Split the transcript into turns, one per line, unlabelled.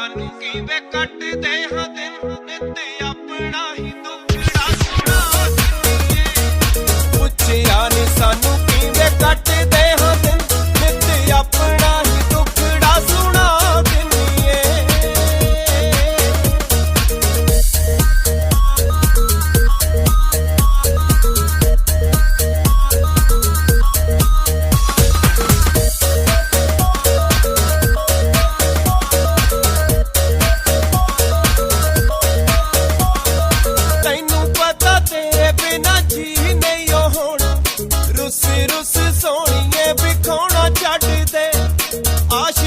ਸਾਨੂੰ ਕਿਵੇਂ ਕੱਟਦੇ ਹਾਂ ਦਿਨ ਨਿਤ Aşık